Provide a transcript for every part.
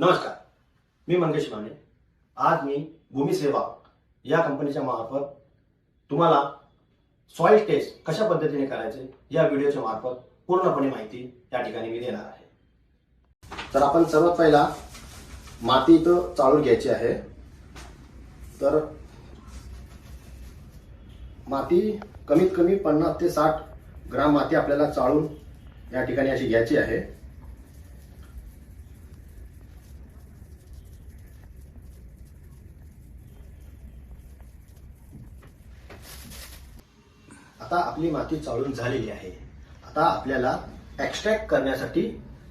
नमस्कार. मी मंगेश माने. आज मी भूमिसेवा या कंपनीच्या मार्फत तुम्हाला सॉइल टेस्ट कशा पद्धतीने करायचे या व्हिडिओच्या मार्फत पूर्णपणे माहिती त्या ठिकाणी मी देणार आहे. तर आपण सर्वात पहिला माती इथं चाळून घ्यायची आहे. तर माती कमीत कमी पन्नास ते साठ ग्राम माती आपल्याला चाळून या ठिकाणी अशी घ्यायची आहे. आता आपली माती चाळून झालेली आहे. आता आपल्याला एक्स्ट्रॅक्ट करण्यासाठी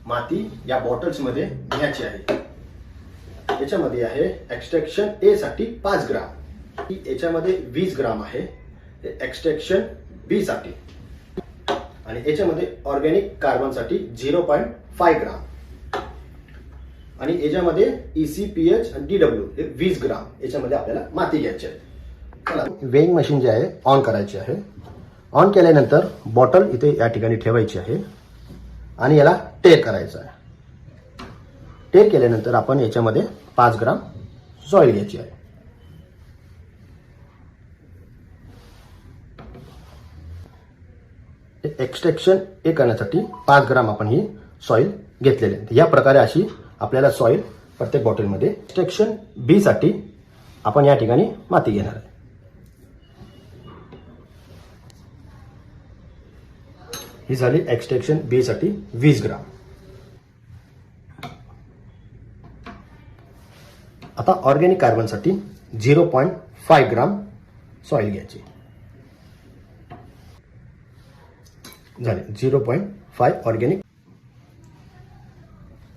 माती या बॉटल्समध्ये घ्यायची आहे. याच्यामध्ये आहे एक्स्ट्रॅक्शन ए साठी पाच ग्राम. याच्यामध्ये वीस ग्राम आहे. एक्स्ट्रॅक्शन बी साठी. आणि याच्यामध्ये ऑर्गॅनिक कार्बनसाठी झिरो पॉईंट फाय ग्राम. आणि याच्यामध्ये E ईसीपीएच आणि डीडब्ल्यू हे वीस ग्राम याच्यामध्ये आपल्याला माती घ्यायची आहे. वेईंग वेइंग मशीन जे आहे ऑन करायची आहे. ऑन केल्यानंतर बॉटल इथे या ठिकाणी ठेवायची आहे. आणि याला टेर करायचं आहे. टेर केल्यानंतर आपण याच्यामध्ये पाच ग्राम सॉईल घ्यायची आहे. एक्स्ट्रॅक्शन ए करण्यासाठी पाच ग्राम आपण ही सॉईल घेतलेली आहे. या प्रकारे अशी आपल्याला सॉईल प्रत्येक बॉटलमध्ये एक्स्ट्रॅक्शन बी साठी आपण या ठिकाणी माती घेणार आहे. ही झाली एक्स्ट्रॅक्शन बी साठी वीस ग्राम. आता organic कार्बनसाठी zero point five gram soil घ्यायची. झाले. झिरो पॉईंट फाय ऑर्गॅनिक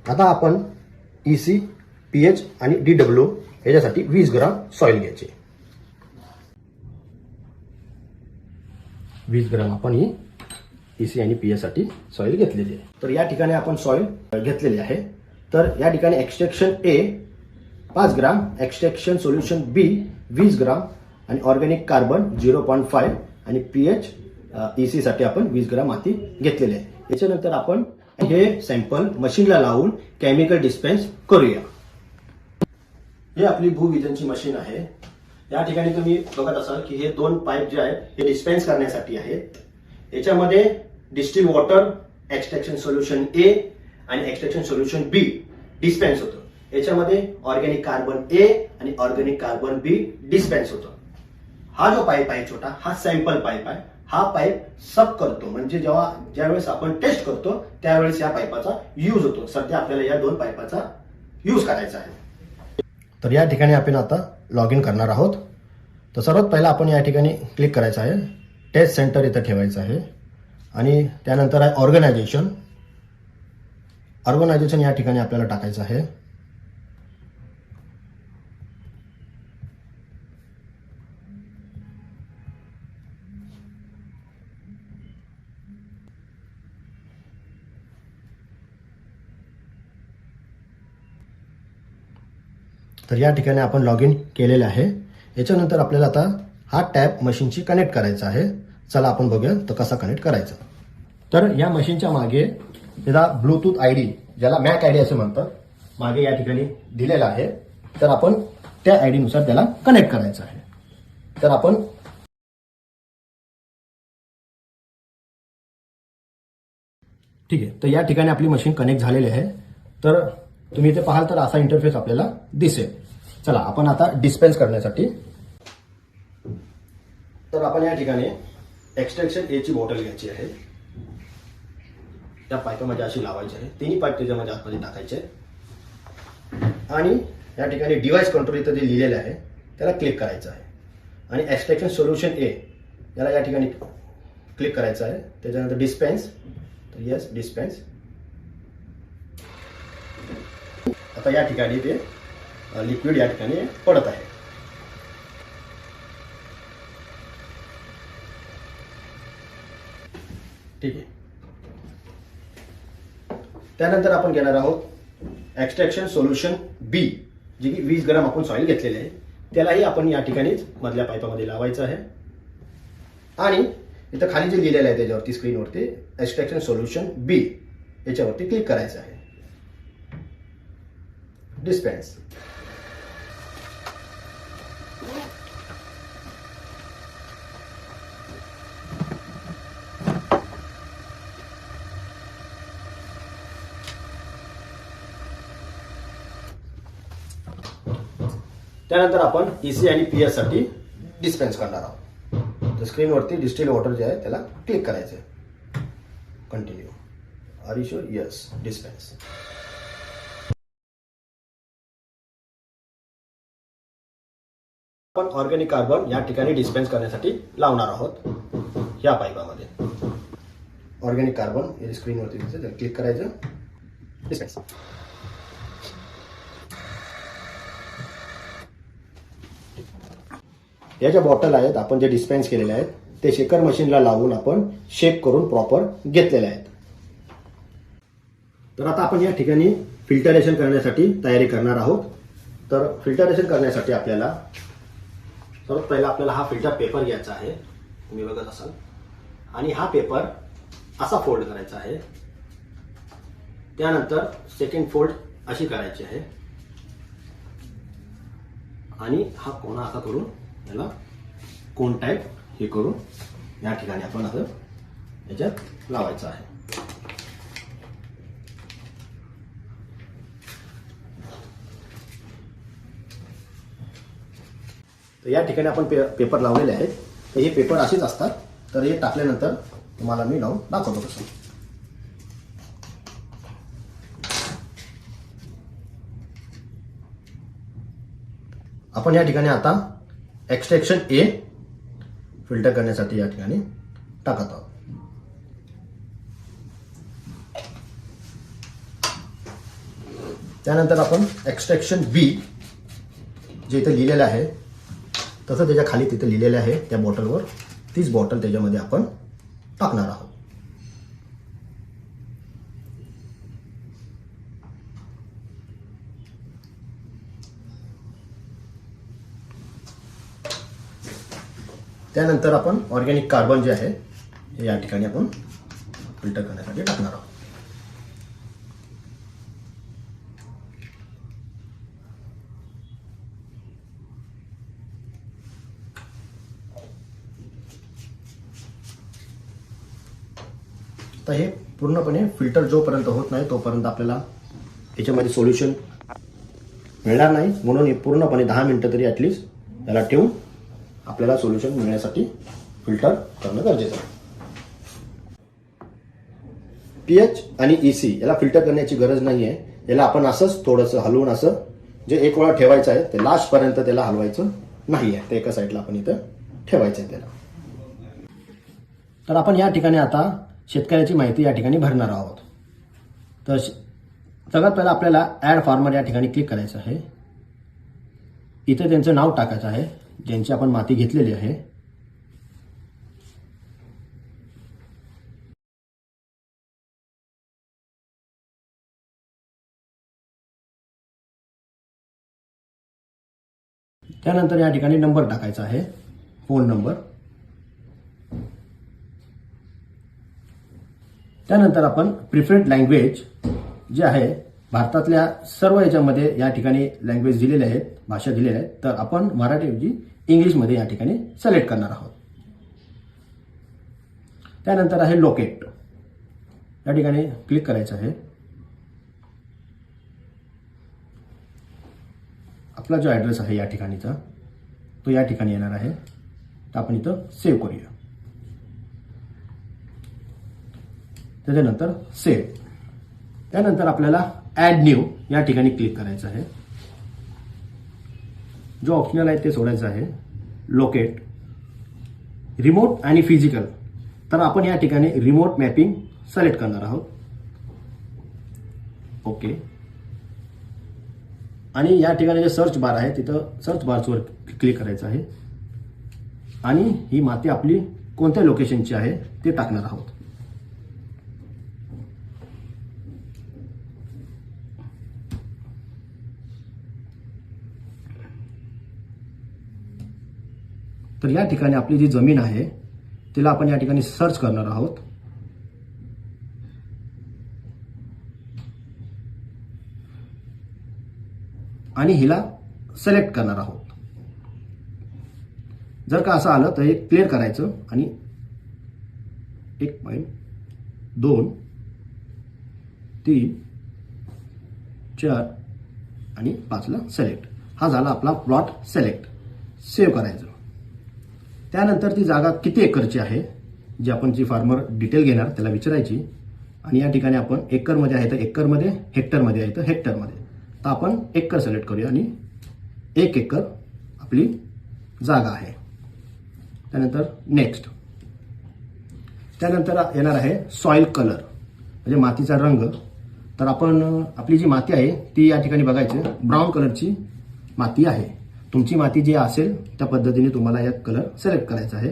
आता आपण ई सी पी एच आणि डी डब्ल्यू याच्यासाठी वीस ग्राम सॉईल घ्यायचे. वीस ग्राम आपण ही सी आणि पी साठी सॉईल घेतलेली आहे. तर या ठिकाणी आपण सॉईल घेतलेली आहे. तर या ठिकाणी एक्स्ट्रॅक्शन ए पाच ग्राम एक्स्ट्रॅक्शन सोल्युशन बी वीस ग्राम आणि organic carbon zero point five आणि पी एच ई साठी आपण वीस ग्राम माती घेतलेली आहे. याच्यानंतर आपण हे सॅम्पल मशीनला लावून केमिकल डिस्पेन्स करूया. हे आपली भूविजनची मशीन आहे. या ठिकाणी तुम्ही बघत असाल की हे दोन पाईप जे आहेत हे डिस्पेन्स करण्यासाठी आहेत. याच्यामध्ये distil water extraction solution A आणि एक्स्ट्रॅक्शन सोल्युशन बी डिस्पेन्स होतं. याच्यामध्ये ऑर्गॅनिक कार्बन ए आणि ऑर्गॅनिक कार्बन बी डिस्पेन्स होतं. हा जो पाईप आहे छोटा हा सॅम्पल पाईप आहे. हा पाईप सब करतो. म्हणजे जेव्हा ज्यावेळेस आपण टेस्ट करतो त्यावेळेस या पाईपाचा यूज होतो. सध्या आपल्याला या दोन पाईपाचा यूज करायचा आहे. तर या ठिकाणी आपण आता लॉग इन करणार आहोत. तर सर्वात पहिला आपण या ठिकाणी क्लिक करायचं आहे. टेस्ट सेंटर इथं ठेवायचं आहे. आणि त्यानंतर आहे ऑर्गनायझेशन. ऑर्गनायझेशन या ठिकाणी आपल्याला टाकायचं आहे. तर या ठिकाणी आपण लॉग इन केलेलं आहे. याच्यानंतर आपल्याला आता हा टॅप मशीनशी कनेक्ट करायचा आहे. चला आपण बघूया तर कसा कनेक्ट करायचा. तर या मशीनच्या मागे त्याचा ब्लूटूथ आय डी ज्याला मॅक आय डी असं म्हणतात मागे या ठिकाणी दिलेला आहे. तर आपण त्या आय डीनुसार त्याला कनेक्ट करायचं आहे. तर आपण ठीक आहे. तर या ठिकाणी आपली मशीन कनेक्ट झालेली आहे. तर तुम्ही इथे पाहाल तर असा इंटरफेस आपल्याला दिसेल. चला आपण आता डिस्पेन्स करण्यासाठी तर आपण या ठिकाणी एक्स्ट्रॅक्शन ए ची बॉटल घ्यायची आहे. त्या पाईपामध्ये अशी लावायची आहे. तिन्ही पाईप त्याच्यामध्ये आतमध्ये टाकायचे. आणि या ठिकाणी डिव्हाइस कंट्रोल इथं जे लिहिलेलं आहे त्याला क्लिक करायचं आहे. आणि एक्स्ट्रॅक्शन सोल्युशन ए याला या ठिकाणी क्लिक करायचं आहे. त्याच्यानंतर डिस्पेन्स तर येस डिस्पेन्स आता या ठिकाणी ते लिक्विड या ठिकाणी पडत आहे. ठीक आहे. त्यानंतर आपण घेणार आहोत एक्स्ट्रॅक्शन सोल्युशन बी जे की वीस ग्राम आपण सॉईल घेतलेले आहे. त्यालाही आपण या ठिकाणीच मधल्या पाईपामध्ये लावायचं आहे. आणि इथं खाली जे लिहिलेलं आहे त्याच्यावरती स्क्रीनवरती एक्स्ट्रॅक्शन सोल्युशन बी याच्यावरती क्लिक करायचं आहे. डिस्पेन्स त्यानंतर आपण ईसी आणि पी एससाठी डिस्पेन्स करणार आहोत. तर स्क्रीनवरती डिस्टिल वॉटर जे आहे त्याला क्लिक करायचं आहे continue are you sure yes dispense आपण ऑर्गॅनिक कार्बन या ठिकाणी डिस्पेन्स करण्यासाठी लावणार आहोत. या पाईपामध्ये. ऑर्गॅनिक कार्बन हे स्क्रीनवरती दिसतं क्लिक करायचं. डिस्पेन्स या ज्या बॉटल आहेत आपण जे डिस्पेन्स केलेले आहेत ते शेकर मशीनला लावून आपण शेक करून प्रॉपर घेतलेले आहेत. तर आता आपण या ठिकाणी फिल्टरेशन करण्यासाठी तयारी करणार आहोत. तर फिल्टरेशन करण्यासाठी आपल्याला सर्वात पहिला आपल्याला हा फिल्टर पेपर घ्यायचा आहे. तुम्ही बघत असाल. आणि हा पेपर असा फोल्ड करायचा आहे. त्यानंतर सेकंड फोल्ड अशी करायची आहे. आणि हा कोणा असा करून याला कोण टाईप हे करून या ठिकाणी आपण असं याच्यात लावायचं आहे. तर या ठिकाणी आपण पे पेपर लावलेले आहेत. तर हे पेपर असेच असतात. तर हे टाकल्यानंतर तुम्हाला मी लावून दाखवतो कसं आपण या ठिकाणी आता एक्स्ट्रॅक्शन ए फिल्टर करण्यासाठी या ठिकाणी टाकत आहोत. त्यानंतर आपण एक्स्ट्रॅक्शन बी जे इथं लिहिलेलं आहे तसं त्याच्याखाली तिथं लिहिलेलं आहे त्या बॉटलवर तीच बॉटल त्याच्यामध्ये आपण टाकणार आहोत. त्यानंतर आपण ऑर्गॅनिक कार्बन जे आहे हे या ठिकाणी आपण फिल्टर करण्यासाठी टाकणार आहोत. तर हे पूर्णपणे फिल्टर जोपर्यंत होत नाही तोपर्यंत आपल्याला याच्यामध्ये सोल्युशन मिळणार नाही. म्हणून हे पूर्णपणे दहा मिनटं तरी ॲटलिस्ट त्याला ठेवून आपल्याला सोल्युशन मिळण्यासाठी फिल्टर करणं गरजेचं आहे. पीएच आणि ईसी याला फिल्टर करण्याची गरज नाही आहे याला आपण असंच थोडंसं हलवून असं जे एक वेळा ठेवायचं आहे ते लास्टपर्यंत त्याला हलवायचं नाही आहे ते एका साईडला आपण इथं ठेवायचं आहे त्याला. तर आपण या ठिकाणी आता शेतकऱ्याची माहिती या ठिकाणी भरणार आहोत. तर सगळ्यात पहिला आपल्याला ॲड फार्मर या ठिकाणी क्लिक करायचं आहे. इथे त्यांचं नाव टाकायचं आहे. ज्यांची आपण माती घेतलेली आहे. त्यानंतर या ठिकाणी नंबर टाकायचा आहे. Phone number. त्यानंतर आपण प्रिफरेड लँग्वेज जे आहे भारतातल्या सर्व याच्यामध्ये या ठिकाणी लँग्वेज दिलेले आहेत भाषा दिलेल्या आहेत. तर आपण मराठीऐवजी इंग्लिशमध्ये या ठिकाणी सिलेक्ट करणार आहोत. त्यानंतर आहे लोकेट या ठिकाणी क्लिक करायचं आहे. आपला जो ॲड्रेस आहे या ठिकाणीचा तो या ठिकाणी येणार आहे. तर आपण इथं सेव्ह करूया. त्याच्यानंतर सेव्ह त्यानंतर आपल्याला ॲड न्यू या ठिकाणी क्लिक करायचं आहे. जो ऑप्शनल आहे ते सोडायचं आहे. लोकेट रिमोट आणि फिजिकल तर आपण या ठिकाणी रिमोट मॅपिंग सिलेक्ट करणार आहोत. ओके आणि या ठिकाणी जे सर्च बार आहे तिथं सर्च बारवर क्लिक करायचं आहे. आणि ही माती आपली कोणत्या लोकेशनची आहे ते टाकणार आहोत. तर या ठिकाणी आपली जी जमीन आहे तिला आपण या ठिकाणी सर्च करणार आहोत. आणि हिला सिलेक्ट करणार आहोत. जर का असं आलं तर हे क्लिअर करायचं आणि एक पॉईंट दोन तीन चार आणि पाचला सिलेक्ट हा झाला आपला प्लॉट सिलेक्ट सेव्ह करायचं. त्यानंतर ती जागा किती एकरची आहे जी आपण जी फार्मर डिटेल घेणार त्याला विचारायची. आणि या ठिकाणी आपण एकरमध्ये आहे तर एकरमध्ये हेक्टरमध्ये आहे तर हेक्टरमध्ये तर आपण एकर सिलेक्ट करूया आणि एक एकर आपली जागा आहे. त्यानंतर नेक्स्ट त्यानंतर येणार आहे सॉइल कलर म्हणजे मातीचा रंग. तर आपण आपली जी माती आहे ती या ठिकाणी बघायची. ब्राऊन कलरची माती आहे. तुमची माती जी असेल त्या पद्धतीने तुम्हाला या कलर सिलेक्ट करायचा आहे.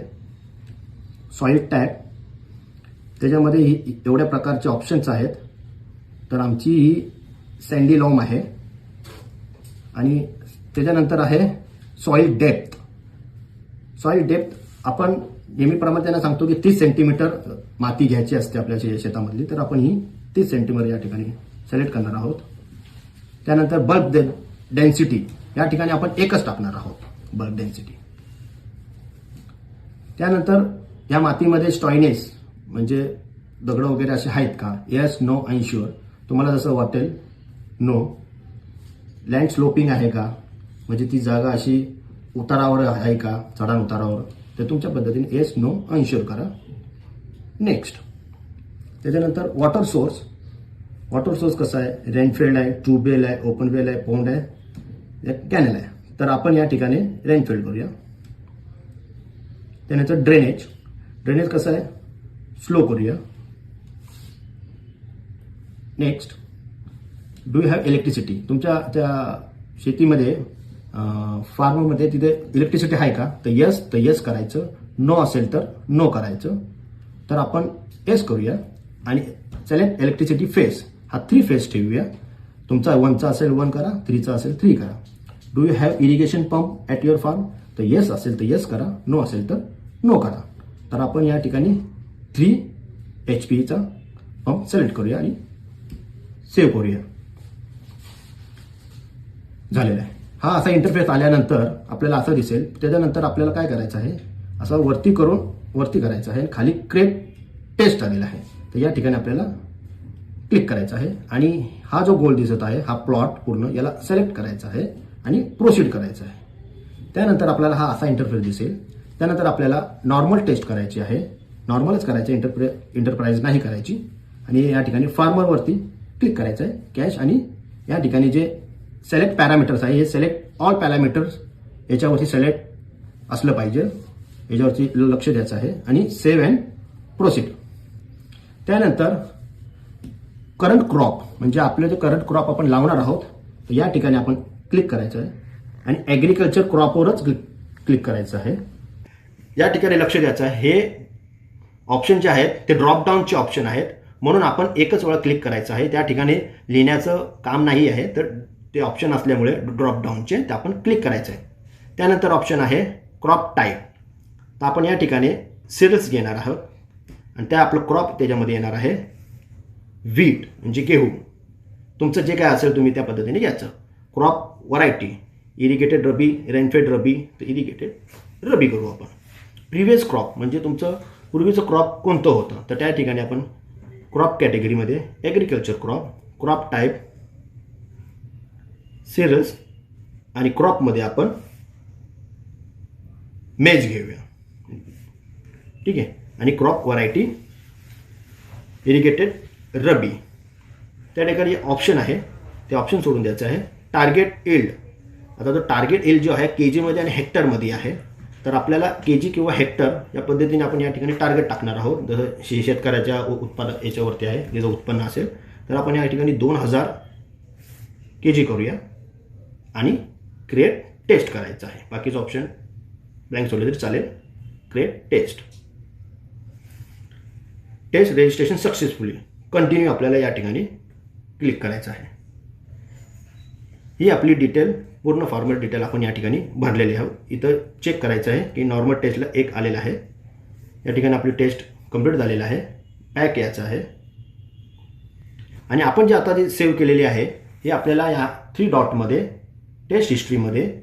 सॉइल टॅग त्याच्यामध्ये ही एवढ्या प्रकारचे ऑप्शन्स आहेत. तर आमची ही सँडी लॉम आहे. आणि त्याच्यानंतर आहे सॉइल डेप्थ सॉइल डेप्थ आपण नेहमीप्रमाणे त्यांना सांगतो की तीस सेंटीमीटर माती घ्यायची असते आपल्या शेतामधली. तर आपण ही तीस सेंटीमीटर या ठिकाणी सिलेक्ट करणार आहोत. त्यानंतर बल्ब डेन्सिटी या ठिकाणी आपण एकच टाकणार आहोत बल्क डेन्सिटी त्यानंतर या मातीमध्ये स्टॉयनेस म्हणजे दगड वगैरे असे आहेत का? येस नो अनशुअर शुअर तुम्हाला जसं वाटेल नो लँड स्लोपिंग आहे का? म्हणजे ती जागा अशी उतारावर आहे का? चढाण उतारावर. तर तुमच्या पद्धतीने येस नो अनशुअर करा. नेक्स्ट त्याच्यानंतर वॉटर सोर्स वॉटर सोर्स कसा आहे? रेनफिल्ड आहे ट्यूबवेल आहे ओपन वेल आहे पोंड आहे. कॅनल आहे. तर आपण या ठिकाणी रेनफिल्ड करूया. त्यानंतर ड्रेनेज ड्रेनेज कसं आहे? स्लो करूया. Next do you have electricity तुमच्या त्या शेतीमध्ये फार्ममध्ये तिथे इलेक्ट्रिसिटी आहे का? तर यस तर यस करायचं. नो असेल तर नो करायचं. तर आपण येस करूया आणि सिलेक्ट इलेक्ट्रिसिटी फेस हा थ्री फेस ठेवूया. तुमचा वनचा असेल वन करा. थ्रीचा असेल थ्री करा. Do you have irrigation pump at your farm तर येस असेल तर येस करा. नो असेल तर नो करा. तर आपण या ठिकाणी थ्री एच पीचा पंप सिलेक्ट करूया आणि सेव्ह करूया. झालेला आहे. हा असा इंटरफेस आल्यानंतर आपल्याला असं दिसेल त्याच्यानंतर आपल्याला काय करायचं आहे? असं वरती करून वरती करायचं आहे खाली क्रेट टेस्ट आलेला आहे. तर या ठिकाणी आपल्याला क्लिक करायचं आहे आणि हा जो गोल दिसत आहे हा प्लॉट पूर्ण याला सिलेक्ट करायचा आहे. आणि प्रोसीड करायचं आहे. त्यानंतर आपल्याला हा असा इंटरफेस दिसेल. त्यानंतर आपल्याला नॉर्मल टेस्ट करायची आहे. नॉर्मलच करायचं इंटरप्रे इंटरप्राईज नाही करायची. आणि या ठिकाणी फार्मरवरती क्लिक करायचं आहे. कॅश आणि या ठिकाणी जे सिलेक्ट पॅरामीटर्स आहे हे सिलेक्ट ऑल पॅरामीटर्स याच्यावरती सिलेक्ट असलं पाहिजे. याच्यावरती लक्ष द्यायचं आहे आणि सेव्ह अँड प्रोसीड त्यानंतर करंट क्रॉप म्हणजे आपलं जे करंट क्रॉप आपण लावणार आहोत तर या ठिकाणी आपण क्लिक करायचं आहे. आणि ॲग्रिकल्चर क्रॉपवरच क्लिक करायचं आहे. या ठिकाणी लक्ष द्यायचं आहे. हे ऑप्शन जे आहेत ते ड्रॉप डाऊनचे ऑप्शन आहेत. म्हणून आपण एकच वेळा क्लिक करायचं आहे. त्या ठिकाणी लिहिण्याचं काम नाही आहे तर ते ऑप्शन असल्यामुळे ड्रॉप डाऊनचे ते आपण क्लिक करायचं आहे. त्यानंतर ऑप्शन आहे क्रॉप टाईप तर आपण या ठिकाणी सिरल्स घेणार आहोत. आणि त्या आपलं क्रॉप त्याच्यामध्ये येणार आहे. वीट म्हणजे गेहू. तुमचं जे काय असेल तुम्ही त्या पद्धतीने घ्यायचं. Crop variety irrigated rabi rainfed rabi तर इरिगेटेड रबी करू आपण. प्रिव्हियस क्रॉप म्हणजे तुमचं पूर्वीचं क्रॉप कोणतं होतं? तर त्या ठिकाणी आपण क्रॉप कॅटेगरीमध्ये agriculture crop crop type cereals आणि क्रॉपमध्ये आपण मेज घेऊया. ठीक आहे? आणि क्रॉप व्हरायटी इरिगेटेड रबी. त्या ठिकाणी ऑप्शन आहे. ते ऑप्शन सोडून द्यायचं आहे. Target yield. आता तो टार्गेट इल्ड जो आहे के जीमध्ये आणि हेक्टरमध्ये आहे. तर आपल्याला के जी किंवा हेक्टर या पद्धतीने आपण या ठिकाणी टार्गेट टाकणार आहोत. जसं शे शेतकऱ्याच्या उत्पादन याच्यावरती आहे जे उत्पन्न असेल तर आपण या ठिकाणी दोन हजार के जी करूया आणि क्रिएट टेस्ट करायचं आहे. बाकीचं ऑप्शन ब्लँक सोडले तरी चालेल. Create test test registration successfully continue आपल्याला या ठिकाणी क्लिक करायचं आहे. ही आपली डिटेल पूर्ण फॉर्मल डिटेल आपण या ठिकाणी भरलेली आहोत. इथं चेक करायचं आहे की नॉर्मल टेस्टला एक आलेला आहे. या ठिकाणी आपली टेस्ट कंप्लीट झालेला आहे. पॅक यायचं आहे. आणि आपण जे आता जे सेव्ह केलेली आहे हे आपल्याला या थ्री डॉटमध्ये टेस्ट हिस्ट्रीमध्ये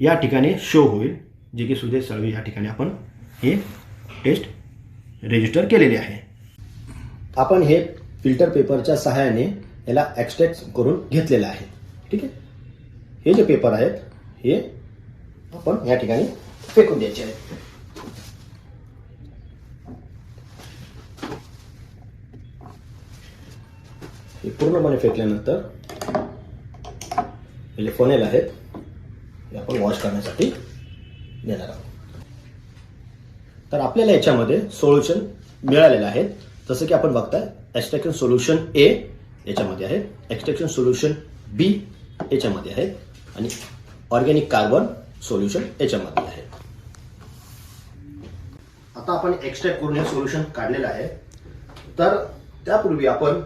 या ठिकाणी शो होईल जे की सुदेश सळवी या ठिकाणी आपण हे टेस्ट रजिस्टर केलेले आहे. आपण हे फिल्टर पेपरच्या सहाय्याने याला एक्स्ट्रॅक्ट करून घेतलेलं आहे. ठीक आहे? हे जे पेपर आहेत हे आपण या ठिकाणी फेकून द्यायचे आहेत. हे पूर्णपणे फेकल्यानंतर हे जे फनेल आहेत हे आपण वॉश करण्यासाठी देणार आहोत. तर आपल्याला याच्यामध्ये सोल्युशन मिळालेलं आहे. जसं की आपण बघताय एक्स्ट्रॅक्शन सोल्युशन ए याच्यामध्ये आहे एक्स्ट्रॅक्शन सोल्युशन बी याच्यामध्ये आहे आणि ऑर्गॅनिक कार्बन सोल्युशन याच्यामध्ये आहे. आता आपण एक्स्ट्रॅक्ट करून हे सोल्युशन काढलेलं आहे. तर त्यापूर्वी आपण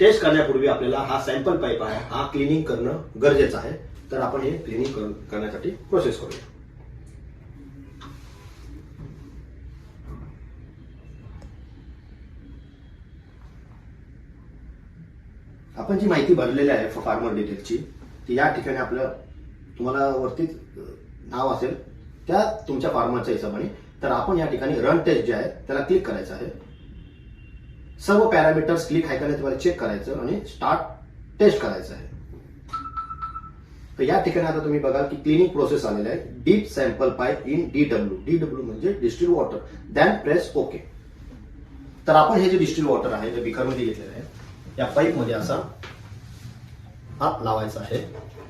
टेस्ट करण्यापूर्वी आपल्याला हा सॅम्पल पाईप आहे हा क्लिनिंग करणं गरजेचं आहे. तर आपण हे क्लिनिंग करण्यासाठी प्रोसेस करूया. आपण जी माहिती भरलेली आहे फार्मर डिटेलची ती या ठिकाणी आपलं तुम्हाला वरती नाव असेल त्या तुमच्या फार्मरच्या हिशोबाने. तर आपण या ठिकाणी रन टेस्ट जे आहे त्याला क्लिक करायचं आहे. सर्व पॅरामीटर्स क्लिक आहे का नाही तुम्हाला चेक करायचं आणि स्टार्ट टेस्ट करायचं आहे. तर या ठिकाणी आता तुम्ही बघाल की क्लिनिंग प्रोसेस आलेला आहे. Dip sample pipe in D W D W म्हणजे distil water then press okay तर आपण हे जे डिस्टिल वॉटर आहे जे बिकरमध्ये घेतलेलं आहे या पाईपमध्ये असा हात लावायचा आहे.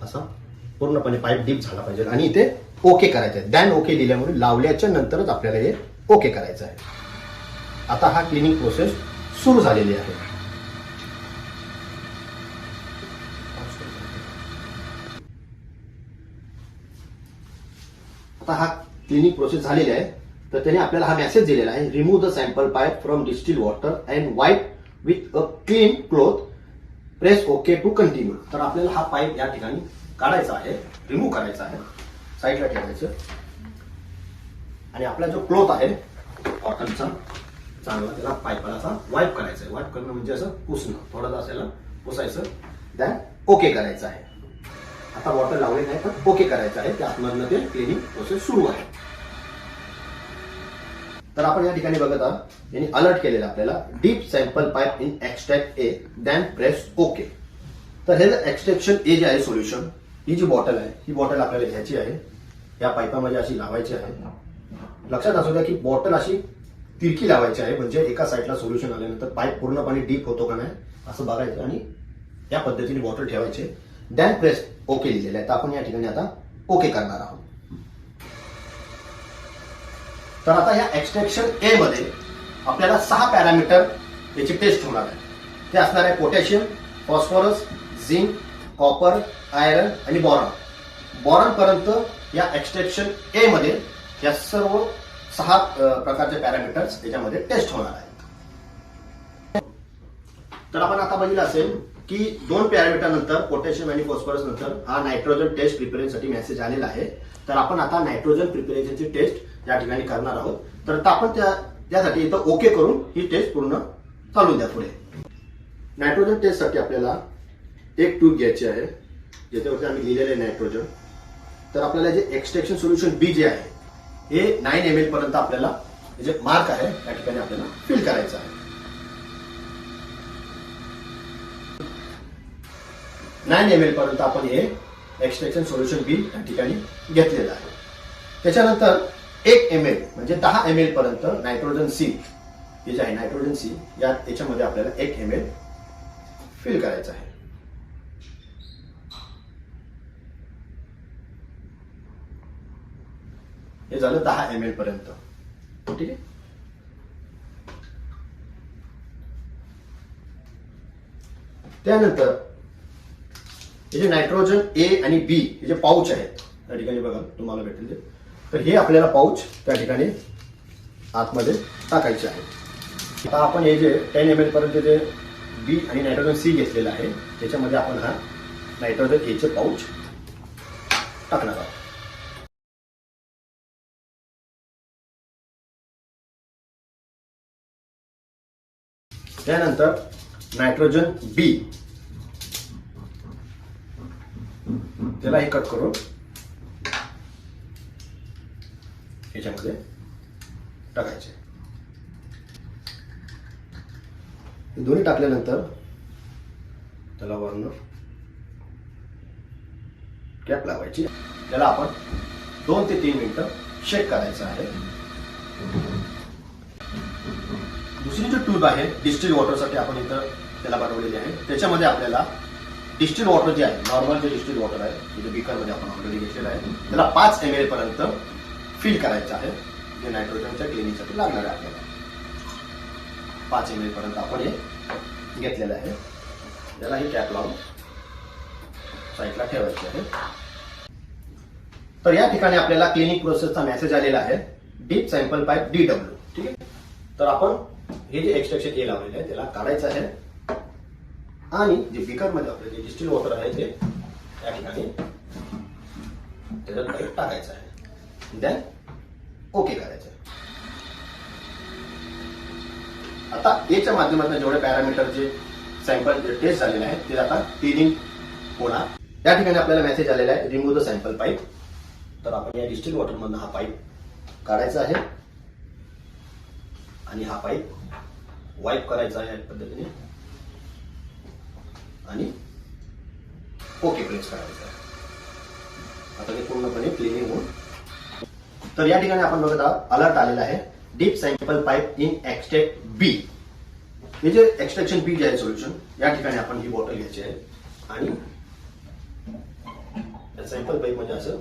असा पूर्णपणे पाईप डीप झाला पाहिजे. आणि इथे ओके करायचं आहे. दॅन ओके दिल्यामुळे लावल्याच्या नंतरच आपल्याला हे ओके करायचं आहे. आता हा क्लिनिंग प्रोसेस सुरू झालेली आहे. आता हा क्लिनिक प्रोसेस झालेली आहे. तर त्याने आपल्याला हा मेसेज दिलेला आहे. Remove the sample pipe from distil water and wipe with a clean cloth press okay to continue तर आपल्याला हा पाईप या ठिकाणी काढायचा आहे रिमूव्ह करायचा आहे. साईडला ठेवायचं. आणि आपला जो क्लोथ आहे कॉटनचा चांगला त्याला पाईपाला असा वाईप करायचा आहे. वाईप करणं म्हणजे असं पुसणं. थोडंसं असायला पुसायचं. दॅन ओके करायचं आहे. आता वॉटर लावले नाही पण ओके करायचं आहे. त्या आतमधनं ते क्लिनिंग प्रोसेस सुरू आहे. तर आपण या ठिकाणी बघत आहात यांनी अलर्ट केलेलं आपल्याला dip sample pipe in extract A then press okay तर हे एक्स्ट्रॅक्शन ए जे आहे सोल्युशन ही जी बॉटल आहे ही बॉटल आपल्याला घ्यायची आहे या पाईपामध्ये अशी लावायची आहे. लक्षात असू द्या की बॉटल अशी तिरकी लावायची आहे म्हणजे एका साईडला सोल्युशन आल्यानंतर पाईप पूर्णपणे डीप होतो का नाही असं बघायचं आणि या पद्धतीने बॉटल ठेवायचे. दॅन प्रेस ओके लिहिलेलं आहे. तर आपण या ठिकाणी आता ओके करणार आहोत. तर आता या एक्स्ट्रॅक्शन ए मध्ये आपल्याला सहा पॅरामीटर याची टेस्ट होणार आहे. ते असणार आहे potassium phosphorus zinc copper iron आणि बॉरॉन बॉरनपर्यंत या एक्स्ट्रॅक्शन ए मध्ये या सर्व सहा प्रकारचे पॅरामीटर्स त्याच्यामध्ये टेस्ट होणार आहेत. तर आपण आता बघितलं असेल की दोन पॅरामीटर नंतर पोटॅशियम आणि फॉस्फरस नंतर हा नायट्रोजन टेस्ट प्रिपेरेशनसाठी मेसेज आलेला आहे. तर आपण आता नायट्रोजन प्रिपेरेशनची टेस्ट या ठिकाणी करणार आहोत. तर आता आपण त्या त्यासाठी इथं ओके करून ही टेस्ट पूर्ण चालू द्या पुढे. नायट्रोजन टेस्टसाठी आपल्याला एक ट्यूब घ्यायची आहे. ज्याच्यावरती आम्ही लिहिलेले आहे नायट्रोजन तर आपल्याला जे एक्स्ट्रॅक्शन सोल्युशन बी जे आहे हे नाईन एम एल पर्यंत आपल्याला जे मार्क आहे त्या ठिकाणी आपल्याला फिल करायचं आहे. नाईन एम एल पर्यंत आपण हे एक्स्ट्रॅक्शन सोल्युशन बी या ठिकाणी घेतलेलं आहे. त्याच्यानंतर एक एम एल म्हणजे दहा एम एल पर्यंत नायट्रोजन सी हे जे आहे नायट्रोजन सी या याच्यामध्ये आपल्याला एक एम एल फिल करायचं आहे. हे झालं दहा एम एल पर्यंत. ठीक आहे? त्यानंतर हे जे नायट्रोजन ए आणि बी हे जे पाऊच आहेत त्या ठिकाणी बघा तुम्हाला भेटेल ते. तर हे आपल्याला पाऊच त्या ठिकाणी आतमध्ये टाकायचे आहे. आता आपण हे जे टेन एम पर्यंत जे बी आणि नायट्रोजन सी घेतलेलं आहे त्याच्यामध्ये आपण हा नायट्रोजन एचे पाऊच टाकणार आहोत. त्यानंतर नायट्रोजन बी त्याला हे कट करून याच्यामध्ये टाकायचे. हे दोन्ही टाकल्यानंतर त्याला वर्ण कॅप लावायची. त्याला आपण दोन ते तीन मिनिटं शेक करायचं आहे. दुसरी जी ट्यूब आहे डिस्टिल वॉटरसाठी आपण इथं त्याला बनवलेली आहे. त्याच्यामध्ये आपल्याला डिस्टिल वॉटर जे आहे नॉर्मल जे डिस्टिल वॉटर आहे तिथे बिकरमध्ये आपण ऑलरेडी घेतलेलं आहे. त्याला पाच एम एल पर्यंत फिल करायचं आहे. जे नायट्रोजनच्या क्लिनिकसाठी लागणार आहे आपल्याला. पाच एम पर्यंत आपण हे घेतलेलं आहे. त्याला ही कॅप लावून साईडला ठेवायची आहे. तर या ठिकाणी आपल्याला क्लिनिक प्रोसेसचा मेसेज आलेला आहे. Dip sample pipe D W ठीक आहे? तर आपण हे जे एक्सट्रॅक्शन ए लावलेलं आहे त्याला काढायचं आहे. आणि जे बिकरमध्ये आपलं जे डिस्टिल वॉटर आहे ते या ठिकाणी त्याच्यात टाकायचं आहे. देन ओके करायचं. आहे आता एच्या माध्यमातून जेवढे पॅरामीटरचे सॅम्पल टेस्ट झालेले आहेत ते आता क्लिनिंग होणार. त्या ठिकाणी आपल्याला मेसेज आलेला आहे रिमूव्ह द सॅम्पल पाईप तर आपण या डिस्टिल वॉटरमधनं हा पाईप काढायचा आहे. आणि हा पाईप वाईप करायचा आहे या पद्धतीने. आणि ओके प्रेस करायचा आहे. आता हे पूर्णपणे क्लिनिंग होऊन तर या ठिकाणी आपण बघत आहोत अलर्ट आलेला आहे. Dip sample pipe in extract B हे जे एक्सट्रॅक्शन बी जे आहे सोल्युशन या ठिकाणी आपण ही बॉटल घ्यायची आहे. आणि सॅम्पल पाईप म्हणजे असं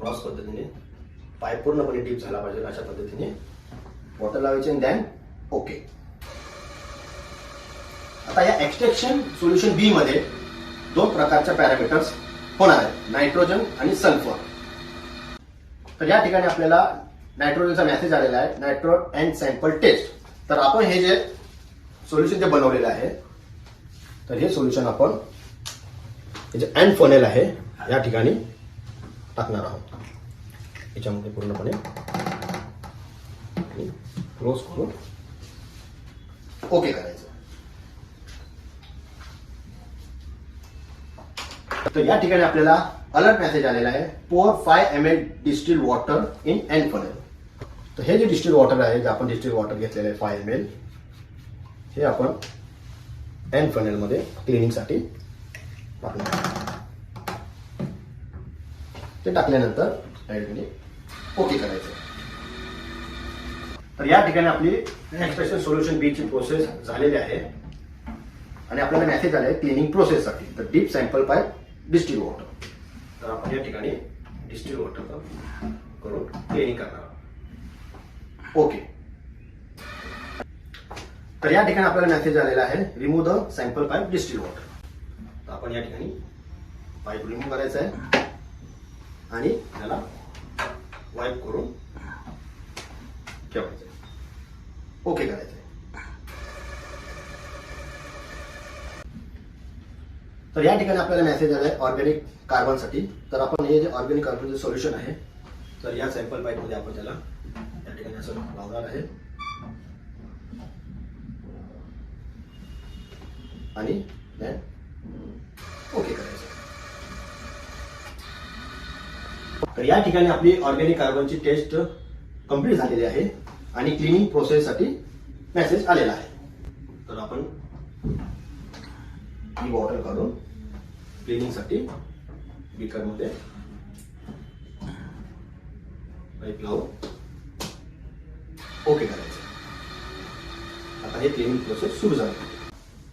क्रॉस पद्धतीने पाईप पूर्णपणे डीप झाला पाहिजे अशा पद्धतीने बॉटल लावायची आणि दॅन ओके आता या एक्सट्रॅक्शन सोल्युशन बी मध्ये दोन प्रकारच्या पॅरामीटर्स होणार आहेत. नायट्रोजन आणि सल्फर तर या ठिकाणी आपल्याला नायट्रोजनचा मेसेज आलेला आहे. नायट्रो अँड सॅम्पल टेस्ट तर आपण हे जे सोल्युशन जे बनवलेलं आहे तर हे सोल्युशन आपण हे जे अँड फनेल आहे या ठिकाणी टाकणार आहोत. याच्यामध्ये पूर्णपणे क्लोज करून ओके करायचं. तर या ठिकाणी आपल्याला अलर्ट मेसेज आलेला आहे. Pour five M L distil water in an funnel तर हे जे डिस्टिल वॉटर आहे जे आपण डिस्टिल वॉटर घेतलेलं आहे फाय एम एल हे आपण एन फनेलमध्ये क्लिनिंगसाठी टाकणार ते टाकल्यानंतर डायरेक्टली ओके करायचं. तर या ठिकाणी आपली एक्सप्रेशन सोल्युशन बीची प्रोसेस झालेली आहे. आणि आपल्याला मेसेज आलाय क्लिनिंग प्रोसेससाठी तर dip sample pipe distil water तर आपण या ठिकाणी डिस्टिल वॉटर करून क्लिनिंग करणार आहोत. ओके तर या ठिकाणी आपल्याला मेसेज आलेला आहे remove the sample pipe distil water तर आपण या ठिकाणी पाईप रिमूव्ह करायचा आहे आणि त्याला वाईप करून ठेवायचं ओके करायचं आहे. तर या ठिकाणी आपल्याला मेसेज आलाय ऑर्गॅनिक कार्बनसाठी. तर आपण हे जे ऑर्गॅनिक कार्बनचं सोल्युशन आहे तर या सॅम्पल पाईपमध्ये आपण त्याला या ठिकाणी असं लावणार आहे. आणि ओके करायचं. तर या ठिकाणी आपली ऑर्गॅनिक कार्बनची टेस्ट कंप्लीट झालेली आहे आणि क्लिनिंग प्रोसेससाठी मेसेज आलेला आहे. तर आपण ही वॉटर काढून क्लिनिंगसाठी बीकरमध्ये पाईप लावून ओके करायचं. आता हे क्लिनिंग प्रोसेस सुरू झाली.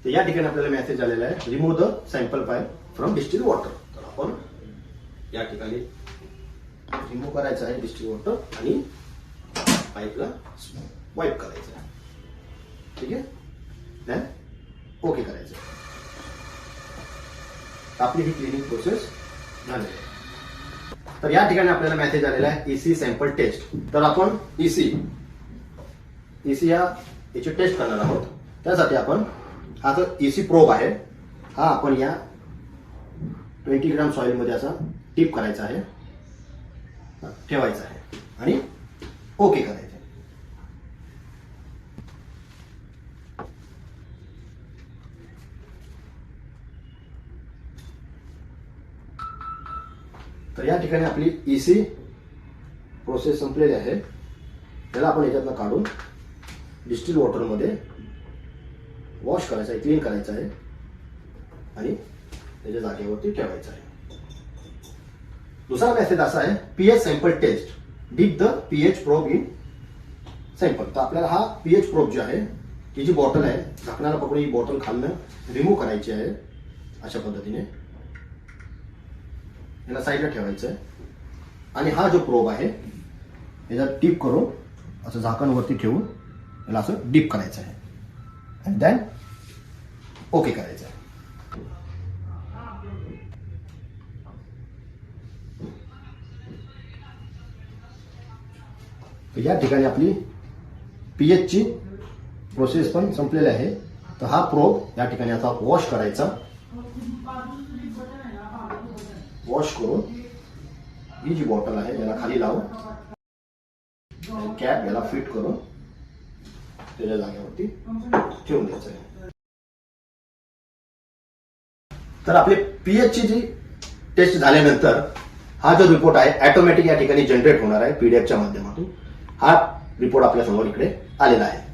तर या ठिकाणी आपल्याला मेसेज आलेला आहे remove the sample pipe from distil water तर आपण या ठिकाणी रिमूव्ह करायचं आहे डिस्टिल वॉटर आणि पाईपला वाईप करायचं आहे. ठीक आहे? ओके करायचं आहे. आपली ही क्लिनिंग प्रोसेस झालेली तर या ठिकाणी आपल्याला मेसेज आलेला आहे ईसी सॅम्पल टेस्ट तर आपण ईसी ईसी या याची टेस्ट करणार आहोत. त्यासाठी आपण हा जो ईसी प्रोब आहे हा आपण या ट्वेंटी ग्राम सॉइलमध्ये असा टिप करायचा आहे. ठेवायचा आहे. आणि ओके करायचं आहे. तर या ठिकाणी आपली ईसी प्रोसेस संपलेली आहे. त्याला आपण याच्यातनं काढून डिस्टिल वॉटरमध्ये वॉश करायचं आहे क्लीन करायचं आहे. आणि त्याच्या जागेवरती ठेवायचं आहे. दुसरा मेसेज असा आहे pH sample test dip the pH probe in sample तर आपल्याला हा पीएच प्रोब जी आहे ही जी बॉटल आहे झाकणाला पकडून ही बॉटल खालनं रिमूव्ह करायची आहे अशा पद्धतीने. याला साईडला ठेवायचं आहे आणि हा जो प्रोब आहे याच्यात डीप करून असं झाकणवरती ठेवून याला असं डीप करायचं आहे. अँड दॅन ओके करायचं आहे. या ठिकाणी आपली पीएच ची प्रोसेस पण संपलेली आहे. तर हा प्रोब या ठिकाणी आता वॉश करायचा. वॉश करून ही जी बॉटल आहे याला खाली लावून कॅप याला फिट करून त्याच्या जागेवरती ठेवून द्यायचं आहे. तर आपली पीएच ची जी टेस्ट झाल्यानंतर हा जो रिपोर्ट आहे ॲटोमॅटिक या ठिकाणी जनरेट होणार आहे पीडीएफच्या माध्यमातून. हा रिपोर्ट आपल्यासमोर इकडे आलेला आहे.